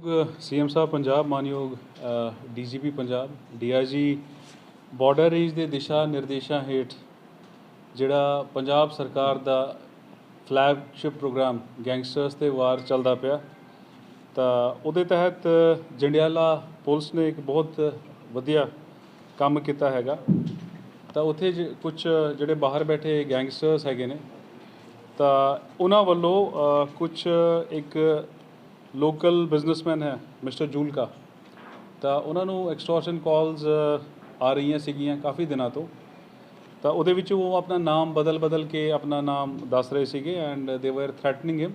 CM ਸਾਹਿਬ ਪੰਜਾਬ, ਮਾਨਯੋਗ DGP Punjab, DIG border range ਦੇ ਦਿਸ਼ਾ ਨਿਰਦੇਸ਼ਾਂ ਹੇਠ ਜਿਹੜਾ ਪੰਜਾਬ ਸਰਕਾਰ ਦਾ ਫਲੈਗਸ਼ਿਪ ਪ੍ਰੋਗਰਾਮ ਗੈਂਗਸਟਰਸ ਤੇ ਵਾਰ ਚੱਲਦਾ ਪਿਆ, ਤਾਂ ਉਹਦੇ ਤਹਿਤ ਜੰਡਿਆਲਾ ਪੁਲਿਸ ਨੇ ਇੱਕ ਬਹੁਤ ਵਧੀਆ ਕੰਮ ਕੀਤਾ ਹੈਗਾ। ਤਾਂ ਉੱਥੇ ਕੁਝ ਜਿਹੜੇ ਬਾਹਰ ਬੈਠੇ ਗੈਂਗਸਟਰਸ ਹੈਗੇ ਨੇ, ਤਾਂ ਉਹਨਾਂ ਵੱਲੋਂ ਕੁਝ ਇੱਕ ਲੋਕਲ ਬਿਜ਼ਨਸਮੈਨ ਹੈ ਮਿਸਟਰ ਜੂਲਕਾ ਤਾਂ ਉਹਨਾਂ ਨੂੰ ਐਕਸਟੋਰਸ਼ਨ ਕਾਲਸ ਆ ਰਹੀਆਂ ਸੀਗੀਆਂ ਕਾਫੀ ਦਿਨਾਂ ਤੋਂ। ਤਾਂ ਉਹਦੇ ਵਿੱਚ ਉਹ ਆਪਣਾ ਨਾਮ ਬਦਲ ਬਦਲ ਕੇ ਆਪਣਾ ਨਾਮ ਦੱਸ ਰਹੇ ਸੀਗੇ ਐਂਡ ਦੇ ਵਰ ਥ੍ਰੈਟਨਿੰਗ ਹਿਮ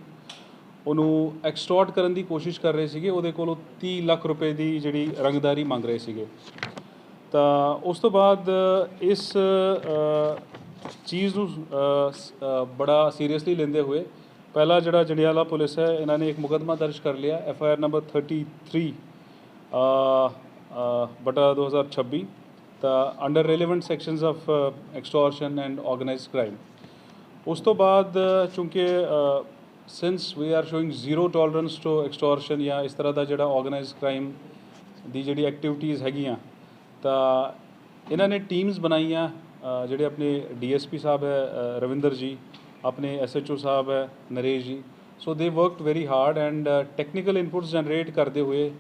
ਉਹਨੂੰ ਐਕਸਟੋਰਟ ਕਰਨ ਦੀ ਕੋਸ਼ਿਸ਼ ਕਰ ਰਹੇ ਸੀਗੇ। ਉਹਦੇ ਕੋਲੋਂ 30 ਲੱਖ ਰੁਪਏ ਦੀ ਜਿਹੜੀ ਰੰਗਦਾਰੀ ਮੰਗ ਰਹੇ ਸੀਗੇ। ਤਾਂ ਉਸ ਤੋਂ ਬਾਅਦ, ਇਸ ਚੀਜ਼ ਨੂੰ ਬੜਾ ਸੀਰੀਅਸਲੀ ਲੈਂਦੇ ਹੋਏ ਪਹਿਲਾ ਜਿਹੜਾ ਜੰਡਿਆਲਾ ਪੁਲਿਸ ਹੈ ਇਹਨਾਂ ਨੇ ਇੱਕ ਮੁਕੱਦਮਾ ਦਰਜ ਕਰ ਲਿਆ ਐਫ ਆਈ ਆਰ ਨੰਬਰ 33 ਅ, ਅ, ਬਟਾ 2026 ਤਾਂ under relevant sections of extortion and organised crime ਉਸ ਤੋਂ ਬਾਅਦ ਚੂੰਕਿ since we are showing zero tolerance to extortion ਜਾਂ ਇਸ ਤਰ੍ਹਾਂ ਦਾ ਜਿਹੜਾ ਆਰਗੇਨਾਈਜ਼ਡ ਕ੍ਰਾਈਮ ਦੀ ਜਿਹੜੀ ਐਕਟੀਵਿਟੀਜ਼ ਹੈਗੀਆਂ ਤਾਂ ਇਹਨਾਂ ਨੇ ਟੀਮਸ ਬਣਾਈਆਂ ਜਿਹੜੇ ਆਪਣੇ ਡੀਐਸਪੀ ਸਾਹਿਬ ਹੈ ਰਵਿੰਦਰ ਜੀ ਆਪਣੇ ਐਸਐਚਓ ਸਾਹਿਬ ਹੈ, Naresh ji. So they worked very hard and technical inputs generate ਕਰਦੇ ਹੋਏ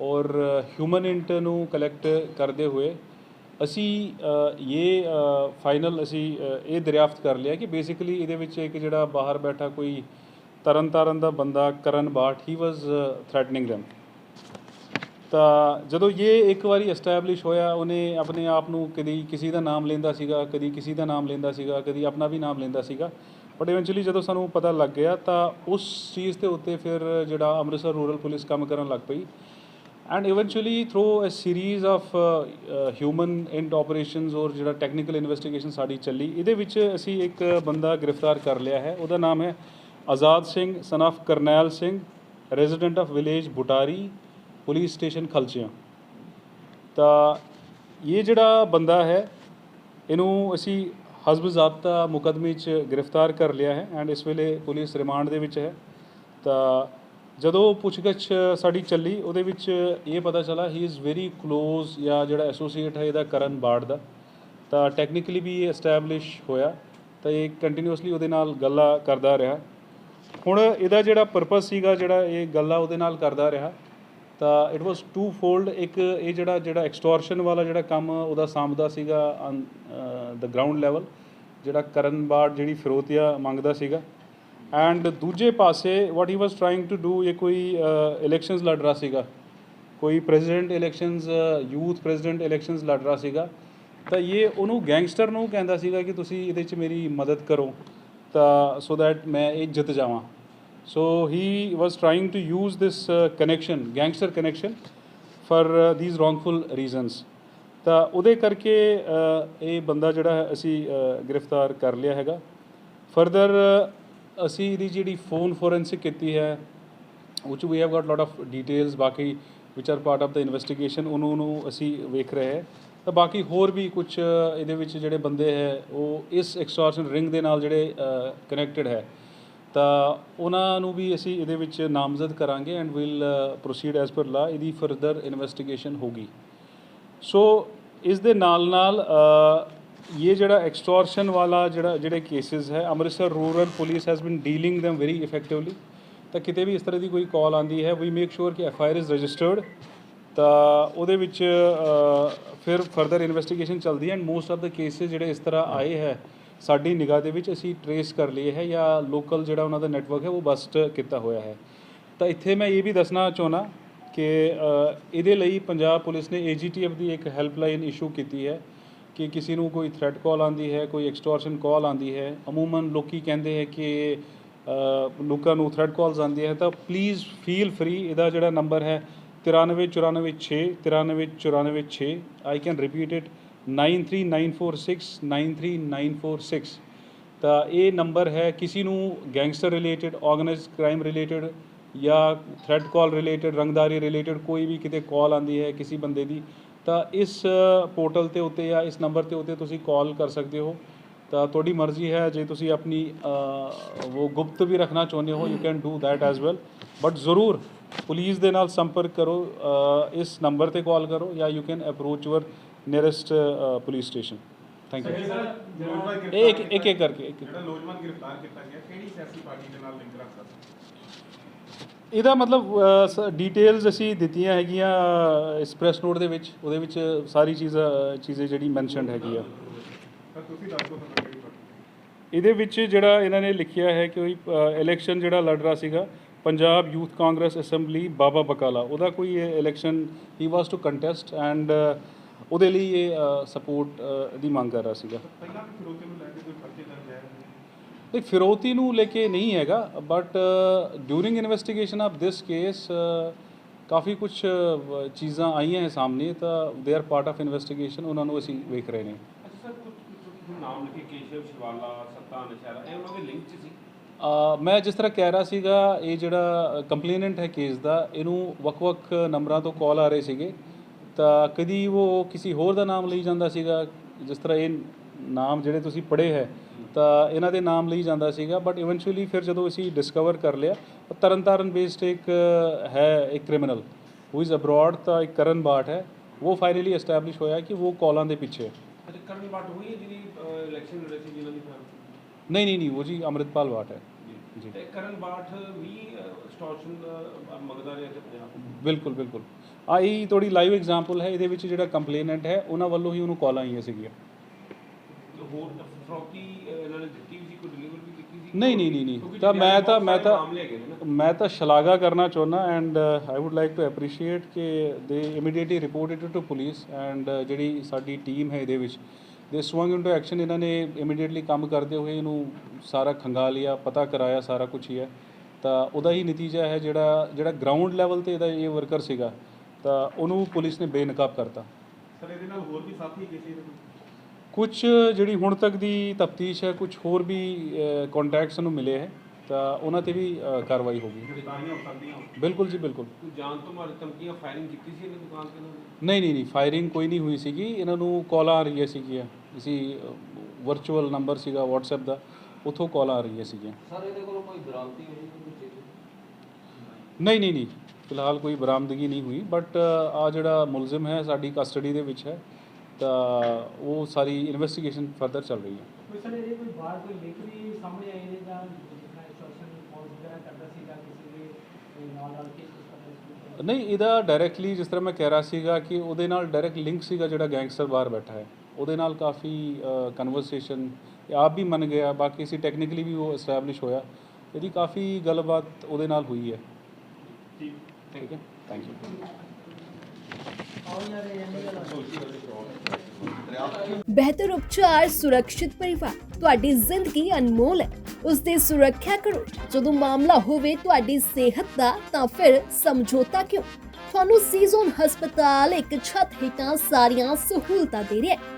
ਔਰ uh, ਹਿਊਮਨ ਇੰਟ ਨੂੰ ਕਲੈਕਟ ਕਰਦੇ ਹੋਏ ਅਸੀਂ uh, ਇਹ ਫਾਈਨਲ uh, ਅਸੀਂ ਇਹ ਦਰਿਆਫਤ ਕਰ ਲਿਆ ਕਿ ਬੇਸਿਕਲੀ ਇਹਦੇ ਵਿੱਚ ਇੱਕ ਜਿਹੜਾ ਬਾਹਰ ਬੈਠਾ ਕੋਈ ਤਰਨ ਤਾਰਨ ਦਾ ਬੰਦਾ ਕਰਨ ਬਾਠ ਹੀ ਵਾਸ ਥ੍ਰੈਟਨਿੰਗ them ਤਾਂ ਜਦੋਂ ਇਹ ਇੱਕ ਵਾਰੀ ਐਸਟੈਬਲਿਸ਼ ਹੋਇਆ, ਉਹਨੇ ਆਪਣੇ ਆਪ ਨੂੰ ਕਦੀ ਕਿਸੇ ਦਾ ਨਾਮ ਲੈਂਦਾ ਸੀਗਾ, ਕਦੀ ਕਿਸੇ ਦਾ ਨਾਮ ਲੈਂਦਾ ਸੀਗਾ, ਕਦੀ ਆਪਣਾ ਵੀ ਨਾਮ ਲੈਂਦਾ ਸੀਗਾ ਬਟ ਇਵੈਂਚੁਅਲੀ ਜਦੋਂ ਸਾਨੂੰ ਪਤਾ ਲੱਗ ਗਿਆ ਤਾਂ ਉਸ ਚੀਜ਼ ਦੇ ਉੱਤੇ ਫਿਰ ਜਿਹੜਾ ਅੰਮ੍ਰਿਤਸਰ ਰੂਰਲ ਪੁਲਿਸ ਕੰਮ ਕਰਨ ਲੱਗ ਪਈ। And eventually through uh series of human and operations ਔਰ ਜਿਹੜਾ ਟੈਕਨੀਕਲ ਇਨਵੈਸਟੀਗੇਸ਼ਨ ਸਾਡੀ ਚੱਲੀ, ਇਹਦੇ ਵਿੱਚ ਅਸੀਂ ਇੱਕ ਬੰਦਾ ਗ੍ਰਿਫਤਾਰ ਕਰ ਲਿਆ ਹੈ। ਉਹਦਾ ਨਾਮ ਹੈ Azad Singh son of Karnail Singh resident of village Butari police station Khalchian. ਤਾਂ ਇਹ ਜਿਹੜਾ ਬੰਦਾ ਹੈ, ਇਹਨੂੰ ਅਸੀਂ ਹਸਬ ਜ਼ਾਬਤਾ ਮੁਕਦਮੇ 'ਚ ਗ੍ਰਿਫਤਾਰ ਕਰ ਲਿਆ ਹੈ ਐਂਡ ਇਸ ਵੇਲੇ ਪੁਲਿਸ ਰਿਮਾਂਡ ਦੇ ਵਿੱਚ ਹੈ। ਤਾਂ ਜਦੋਂ ਪੁੱਛਗਿੱਛ ਸਾਡੀ ਚੱਲੀ, ਉਹਦੇ ਵਿੱਚ ਇਹ ਪਤਾ ਚਲਾ ਹੀ ਇਜ਼ ਵੈਰੀ ক্লোਜ਼ ਜਾਂ ਜਿਹੜਾ ਐਸੋਸੀਏਟ ਹੈ ਇਹਦਾ ਕਰਨ ਬਾੜ ਦਾ। ਤਾਂ ਟੈਕਨੀਕਲੀ ਵੀ ਇਹ ਐਸਟੈਬਲਿਸ਼ ਹੋਇਆ, ਤਾਂ ਇਹ ਕੰਟੀਨਿਊਸਲੀ ਉਹਦੇ ਨਾਲ ਗੱਲਾਂ ਕਰਦਾ ਰਿਹਾ। ਹੁਣ ਇਹਦਾ ਜਿਹੜਾ ਪਰਪਸ ਸੀਗਾ, ਜਿਹੜਾ ਇਹ ਗੱਲਾਂ ਉਹਦੇ ਨਾਲ ਕਰਦਾ ਰਿਹਾ ਤਾਂ ਇਟ ਵਾਸ ਟੂ ਫੋਲਡ ਇੱਕ ਇਹ ਜਿਹੜਾ ਜਿਹੜਾ ਐਕਸਟੋਰਸ਼ਨ ਵਾਲਾ ਜਿਹੜਾ ਕੰਮ ਉਹਦਾ ਸਾਂਭਦਾ ਸੀਗਾ ਦ ਗਰਾਊਂਡ ਲੈਵਲ ਜਿਹੜਾ ਕਰਨ ਬਾੜ ਜਿਹੜੀ ਫਿਰੋਤੀਆ ਮੰਗਦਾ ਸੀਗਾ। ਐਂਡ ਦੂਜੇ ਪਾਸੇ what he was trying to do ਇਹ ਕੋਈ ਇਲੈਕਸ਼ਨਸ ਲੜ ਰਿਹਾ ਸੀਗਾ। ਕੋਈ president elections youth president elections ਲੜ ਰਿਹਾ ਸੀਗਾ। ਤਾਂ ਇਹ ਉਹਨੂੰ ਗੈਂਗਸਟਰ ਨੂੰ ਕਹਿੰਦਾ ਸੀਗਾ ਕਿ ਤੁਸੀਂ ਇਹਦੇ 'ਚ ਮੇਰੀ ਮਦਦ ਕਰੋ। ਤਾਂ ਸੋ ਦੈਟ ਮੈਂ ਇਹ ਜਿੱਤ ਜਾਵਾਂ। So he was trying to use this connection gangster connection for these wrongful reasons ਤਾਂ ਉਹਦੇ ਕਰਕੇ ਇਹ ਬੰਦਾ ਜਿਹੜਾ ਹੈ ਅਸੀਂ ਗ੍ਰਿਫਤਾਰ ਕਰ ਲਿਆ ਹੈਗਾ ਫਰਦਰ ਅਸੀਂ ਇਹਦੀ ਜਿਹੜੀ ਫੋਨ ਫੋਰੈਂਸਿਕ ਕੀਤੀ ਹੈ which we have got lot of details ਬਾਕੀ which are part of the investigation ਉਹਨੂੰ ਨੂੰ ਅਸੀਂ ਵੇਖ ਰਹੇ ਹੈ ਤਾਂ ਬਾਕੀ ਹੋਰ ਵੀ ਕੁਝ ਇਹਦੇ ਵਿੱਚ ਜਿਹੜੇ ਬੰਦੇ ਹੈ ਉਹ ਇਸ ਐਕਸਟੋਰਸ਼ਨ ਰਿੰਗ ਦੇ ਨਾਲ ਜਿਹੜੇ ਕਨੈਕਟਡ ਹੈ ਤਾਂ ਉਹਨਾਂ ਨੂੰ ਵੀ ਅਸੀਂ ਇਹਦੇ ਵਿੱਚ ਨਾਮਜ਼ਦ ਕਰਾਂਗੇ and will proceed as per ਲਾ ਇਹਦੀ ਫਰਦਰ ਇਨਵੈਸਟੀਗੇਸ਼ਨ ਹੋਗੀ ਸੋ ਇਸ ਦੇ ਨਾਲ ਨਾਲ uh, ਇਹ ਜਿਹੜਾ ਐਕਸਟੋਰਸ਼ਨ ਵਾਲਾ ਜਿਹੜਾ, ਜਿਹੜੇ ਕੇਸਿਸ ਹੈ, Amritsar rural police has been dealing them very effectively ਤਾਂ ਕਿਤੇ ਵੀ ਇਸ ਤਰ੍ਹਾਂ ਦੀ ਕੋਈ ਕਾਲ ਆਂਦੀ ਹੈ ਵੀ ਮੇਕ ਸ਼ੋਰ ਕਿ F I R is registered ਤਾਂ ਉਹਦੇ ਵਿੱਚ uh, ਫਿਰ ਫਰਦਰ ਇਨਵੈਸਟੀਗੇਸ਼ਨ ਚੱਲਦੀ ਹੈ। And most of the cases ਜਿਹੜੇ ਇਸ ਤਰ੍ਹਾਂ ਆਏ ਹੈ ਸਾਡੀ ਨਿਗਾਹ ਦੇ ਵਿੱਚ ਅਸੀਂ ਟਰੇਸ ਕਰ ਲਏ ਹੈ ਜਾਂ ਲੋਕਲ ਜਿਹੜਾ ਉਹਨਾਂ ਦਾ ਨੈਟਵਰਕ ਹੈ ਉਹ ਬਸਟ ਕੀਤਾ ਹੋਇਆ ਹੈ। ਤਾਂ ਇੱਥੇ ਮੈਂ ਇਹ ਵੀ ਦੱਸਣਾ ਚਾਹੁੰਦਾ ਕਿ ਇਹਦੇ ਲਈ ਪੰਜਾਬ ਪੁਲਿਸ ਨੇ ਏਜੀਟੀਐਫ ਦੀ ਇੱਕ ਹੈਲਪਲਾਈਨ ਇਸ਼ੂ ਕੀਤੀ ਹੈ ਕਿ ਕਿਸੇ ਨੂੰ ਕੋਈ ਥ੍ਰੈਟ ਕਾਲ ਆਂਦੀ ਹੈ, ਕੋਈ ਐਕਸਟੋਰਸ਼ਨ ਕਾਲ ਆਂਦੀ ਹੈ। ਅਮੂਮਨ ਲੋਕੀ ਕਹਿੰਦੇ ਹੈ ਕਿ ਲੋਕਾਂ ਨੂੰ ਥ੍ਰੈਟ ਕਾਲਸ ਆਉਂਦੀਆਂ ਹੈ ਤਾਂ ਪਲੀਜ਼ ਫੀਲ ਫਰੀ ਇਹਦਾ ਜਿਹੜਾ ਨੰਬਰ ਹੈ 93946 93946 ਆਈ ਕੈਨ ਰਿਪੀਟ ਇਟ 93946 93946 ਤਾਂ ਇਹ ਨੰਬਰ ਹੈ ਕਿਸੇ ਨੂੰ gangster related organised crime related ਜਾਂ ਥ੍ਰੈਟ ਕਾਲ ਰਿਲੇਟਡ ਰੰਗਦਾਰੀ ਰਿਲੇਟਡ ਕੋਈ ਵੀ ਕਿਤੇ ਕਾਲ ਆਂਦੀ ਹੈ ਕਿਸੇ ਬੰਦੇ ਦੀ ਤਾਂ ਇਸ ਪੋਰਟਲ ਤੇ ਉੱਤੇ ਜਾਂ ਇਸ ਨੰਬਰ ਤੇ ਉੱਤੇ ਤੁਸੀਂ ਕਾਲ ਕਰ ਸਕਦੇ ਹੋ ਤਾਂ ਤੁਹਾਡੀ ਮਰਜ਼ੀ ਹੈ ਜੇ ਤੁਸੀਂ ਆਪਣੀ ਅ, ਉਹ ਗੁਪਤ ਵੀ ਰੱਖਣਾ ਚਾਹੁੰਦੇ ਹੋ you can do that as well but ਜ਼ਰੂਰ ਪੁਲਿਸ ਦੇ ਨਾਲ ਸੰਪਰਕ ਕਰੋ ਇਸ ਨੰਬਰ ਤੇ ਕਾਲ ਕਰੋ ਜਾਂ you can approach your nearest police station thank you ਇਹ ਇੱਕ ਇੱਕ ਇੱਕ ਕਰਕੇ ਇੱਕ ਜਿਹੜਾ ਨੌਜਵਾਨ ਗ੍ਰਿਫਤਾਰ ਕੀਤਾ ਗਿਆ ਕਿਹੜੀ ਸਿਆਸੀ ਪਾਰਟੀ ਦੇ ਨਾਲ ਲਿੰਕ ਰੱਖਦਾ ਇਹਦਾ ਮਤਲਬ ਡਿਟੇਲਸ ਅਸੀਂ ਦਿੱਤੀਆਂ ਹੈਗੀਆਂ ਇਸ ਪ੍ਰੈਸ ਨੋਟ ਦੇ ਵਿੱਚ ਉਹਦੇ ਵਿੱਚ ਸਾਰੀ ਚੀਜ਼ਾਂ ਚੀਜ਼ਾਂ ਜਿਹੜੀ ਮੈਂਸ਼ਨਡ ਹੈਗੀ ਆ। ਇਹਦੇ ਵਿੱਚ ਜਿਹੜਾ ਇਹਨਾਂ ਨੇ ਲਿਖਿਆ ਹੈ ਕਿ ਕੋਈ ਇਲੈਕਸ਼ਨ ਜਿਹੜਾ ਲੜ ਰਿਹਾ ਸੀਗਾ ਪੰਜਾਬ ਯੂਥ ਕਾਂਗਰਸ ਅਸੈਂਬਲੀ ਬਾਬਾ ਬਕਾਲਾ। ਉਹਦਾ ਕੋਈ election he was to contest and ਉਹਦੇ ਲਈ ਇਹ ਸਪੋਰਟ ਦੀ ਮੰਗ ਕਰ ਰਿਹਾ ਸੀਗਾ। ਪਹਿਲਾਂ ਵੀ ਫਿਰੋਜ਼ੇ ਨੂੰ ਲੈ ਕੇ ਕੋਈ ਪਰਚੇ ਦਰਜ ਹੈ। ਨਹੀਂ ਫਿਰੋਤੀ ਨੂੰ ਲੈ ਕੇ ਨਹੀਂ ਹੈਗਾ but during investigation of this case ਕਾਫੀ ਕੁਝ ਚੀਜ਼ਾਂ ਆਈਆਂ ਹੈ ਸਾਹਮਣੇ ਤਾਂ they are part of investigation ਉਹਨਾਂ ਨੂੰ ਅਸੀਂ ਵੇਖ ਰਹੇ ਨੇ। ਅੱਛਾ ਸਰ ਕੁਝ ਕੁਝ ਨਾਮ ਲਿਖੇ ਕੇਸ਼ਵ ਸ਼ਿਵਾਲਾ ਸੱਤਾ ਨਸ਼ਹਿਰਾ ਇਹ ਉਹਨਾਂ ਦੇ ਲਿੰਕ 'ਚ ਸੀ? ਅ, ਮੈਂ ਜਿਸ ਤਰ੍ਹਾਂ ਕਹਿ ਰਿਹਾ ਸੀਗਾ ਇਹ ਜਿਹੜਾ ਕੰਪਲੇਨੈਂਟ ਹੈ ਕੇਸ ਦਾ ਇਹਨੂੰ ਵੱਖ-ਵੱਖ ਨੰਬਰਾਂ ਤੋਂ ਕਾਲ ਆ ਰਹੇ ਸੀਗੇ। ਤਾਂ ਕਦੀ ਉਹ ਕਿਸੇ ਹੋਰ ਦਾ ਨਾਮ ਲਈ ਜਾਂਦਾ ਸੀਗਾ ਜਿਸ ਤਰ੍ਹਾਂ ਇਹ ਨਾਮ ਜਿਹੜੇ ਤੁਸੀਂ ਪੜ੍ਹੇ ਹੈ ਤਾਂ ਇਹਨਾਂ ਦੇ ਨਾਮ ਲਈ ਜਾਂਦਾ ਸੀਗਾ ਬਟ ਇਵੈਂਚੁਅਲੀ ਫਿਰ ਜਦੋਂ ਅਸੀਂ ਡਿਸਕਵਰ ਕਰ ਲਿਆ ਤਰਨਤਾਰਨ ਬੇਸਡ ਇੱਕ ਹੈ ਇੱਕ ਕ੍ਰਿਮੀਨਲ ਹੂ ਇਜ਼ ਅਬਰੋਡ ਤਾਂ ਇੱਕ ਕਰਨ ਬਾਟ ਹੈ ਉਹ ਫਾਈਨਲੀ ਐਸਟੈਬਲਿਸ਼ ਹੋਇਆ ਕਿ ਉਹ ਕਾਲਾਂ ਦੇ ਪਿੱਛੇ ਹੈ। ਕਰਨ ਬਾਟ ਹੋਈ ਹੈ ਜਿਹਦੀ ਇਲੈਕਸ਼ਨ ਲੜੇ ਸੀ ਜਿਨ੍ਹਾਂ ਦੀ ਨਹੀਂ ਨਹੀਂ ਨਹੀਂ ਉਹ ਜੀ ਅੰਮ੍ਰਿਤਪਾਲ ਬਾਟ ਹੈ। ਤੇ ਕਰਨ ਬਾਠ ਵੀ ਸਟੋਰਸ਼ਨ ਮੰਗਦਾ ਰਿਹਾ ਤੇ ਪੰਜਾਬ ਬਿਲਕੁਲ ਬਿਲਕੁਲ। ਆ ਇਹ ਥੋੜੀ ਲਾਈਵ ਐਗਜ਼ਾਮਪਲ ਹੈ ਇਹਦੇ ਵਿੱਚ ਜਿਹੜਾ ਕੰਪਲੇਨੈਂਟ ਹੈ ਉਹਨਾਂ ਵੱਲੋਂ ਹੀ ਉਹਨੂੰ ਕਾਲਾਂ ਆਈਆਂ ਸੀਗੀਆਂ। ਤੇ ਹੋਰ ਫਰੋਕੀ ਇਹਨਾਂ ਨੇ ਦਿੱਤੀ ਵੀ ਸੀ ਕੋਈ ਡਿਲੀਵਰ ਵੀ ਕੀਤੀ ਸੀ? ਨਹੀਂ ਨਹੀਂ ਨਹੀਂ ਤਾਂ ਮੈਂ ਤਾਂ ਮੈਂ ਤਾਂ ਮੈਂ ਤਾਂ ਸ਼ਲਾਘਾ ਕਰਨਾ ਚਾਹੁੰਦਾ and I would like to appreciate ਕਿ they immediately reported to police and ਜਿਹੜੀ ਸਾਡੀ ਟੀਮ ਹੈ ਇਹਦੇ ਵਿੱਚ ਦੇ ਸਵੰਗ ਇਨਟੂ ਐਕਸ਼ਨ ਇਹਨਾਂ ਨੇ ਇਮੀਡੀਏਟਲੀ ਕੰਮ ਕਰਦੇ ਹੋਏ ਇਹਨੂੰ ਸਾਰਾ ਖੰਗਾ ਲਿਆ ਪਤਾ ਕਰਾਇਆ ਸਾਰਾ ਕੁਝ ਹੀ ਹੈ। ਤਾਂ ਉਹਦਾ ਹੀ ਨਤੀਜਾ ਹੈ ਜਿਹੜਾ ਜਿਹੜਾ ਗਰਾਊਂਡ ਲੈਵਲ ਤੇ ਇਹਦਾ ਇਹ ਵਰਕਰ ਸੀਗਾ ਤਾਂ ਉਹਨੂੰ ਪੁਲਿਸ ਨੇ ਬੇਨਕਾਬ ਕਰਤਾ। ਸਰ ਇਹਦੇ ਨਾਲ ਹੋਰ ਵੀ ਸਾਥੀ ਕਿਸੇ ਦੇ ਕੁਝ ਜਿਹੜੀ ਹੁਣ ਤੱਕ ਦੀ ਤਫਤੀਸ਼ ਹੈ ਕੁਝ ਹੋਰ ਵੀ ਕੰਟੈਕਟਸ ਨੂੰ ਮਿਲੇ ਹੈ ਤਾਂ ਉਹਨਾਂ ਤੇ ਵੀ ਕਾਰਵਾਈ ਹੋਗੀ ਹੋ ਸਕਦੀਆਂ ਬਿਲਕੁਲ ਜੀ ਬਿਲਕੁਲ। ਜਾਨ ਤੋਂ ਮਾਰੀ ਧਮਕੀਆਂ ਫਾਇਰਿੰਗ ਕੀਤੀ ਸੀ ਇਹਨੇ ਦੁਕਾਨ ਤੇ ਨਹੀਂ ਨਹੀਂ ਨਹੀਂ ਫਾਇਰਿੰਗ ਕੋਈ ਨਹੀਂ ਹੋਈ ਸੀਗੀ। ਇਹਨਾਂ ਨੂੰ ਕਾਲ ਆ ਰਹੀਆਂ ਸੀਗੀਆਂ। ਅਸੀਂ ਵਰਚੁਅਲ ਨੰਬਰ ਸੀਗਾ WhatsApp ਦਾ ਉਥੋਂ ਕਾਲ ਆ ਰਹੀਆਂ ਸੀਗੀਆਂ। ਸਰ ਇਹਦੇ ਕੋਲੋਂ ਕੋਈ ਬਰਾਮਦੀ ਹੋਈ ਕੋਈ ਚੀਜ਼ ਨਹੀਂ ਨਹੀਂ ਨਹੀਂ ਫਿਲਹਾਲ ਕੋਈ ਬਰਾਮਦਗੀ ਨਹੀਂ ਹੋਈ ਬਟ ਆ ਜਿਹੜਾ ਮੁਲਜ਼ਮ ਹੈ ਸਾਡੀ ਕਸਟਡੀ ਦੇ ਵਿੱਚ ਹੈ ਤਾਂ ਉਹ ਸਾਰੀ ਇਨਵੈਸਟੀਗੇਸ਼ਨ ਫਰਦਰ ਚੱਲ ਰਹੀ ਹੈ। ਸਰ ਕੋਈ ਬਾਹਰ ਕੋਈ ਵੀ ਸਾਹਮਣੇ ਨੇ ਜਾਂ ਨਹੀਂ ਇਹਦਾ ਡਾਇਰੈਕਟਲੀ ਜਿਸ ਤਰ੍ਹਾਂ ਮੈਂ ਕਹਿ ਰਿਹਾ ਸੀਗਾ ਕਿ ਉਹਦੇ ਨਾਲ ਡਾਇਰੈਕਟ ਲਿੰਕ ਸੀਗਾ ਜਿਹੜਾ ਗੈਂਗਸਟਰ ਬਾਹਰ ਬੈਠਾ ਹੈ। ਉਹਦੇ ਨਾਲ ਕਾਫੀ ਕਨਵਰਸੇਸ਼ਨ ਆਪ ਵੀ ਮੰਨ ਗਿਆ ਬਾਕੀ ਅਸੀਂ ਟੈਕਨੀਕਲੀ ਵੀ ਉਹ ਐਸਟੈਬਲਿਸ਼ ਹੋਇਆ। ਇਹਦੀ ਕਾਫੀ ਗੱਲਬਾਤ ਉਹਦੇ ਨਾਲ ਹੋਈ ਹੈ। ਥੈਂਕ ਯੂ ਗੱਲ ਬਿਹਤਰ ਉਪਚਾਰ ਸੁਰੱਖਿਅਤ ਪਰਿਵਾਰ ਤੁਹਾਡੀ ਜ਼ਿੰਦਗੀ ਅਨਮੋਲ ਹੈ। ਉਸ ਦੀ ਸੁਰੱਖਿਆ ਕਰੋ। ਜਦੋਂ ਮਾਮਲਾ ਹੋਵੇ ਤੁਹਾਡੀ ਸਿਹਤ ਦਾ ਤਾਂ ਫਿਰ ਸਮਝੌਤਾ ਕਿਉਂ? ਤੁਹਾਨੂੰ ਸੀਜ਼ਨ ਹਸਪਤਾਲ ਇੱਕ ਛੱਤ ਹੇਠਾਂ ਸਾਰੀਆਂ ਸਹੂਲਤਾਂ ਦੇ ਰਿਹਾ ਹੈ।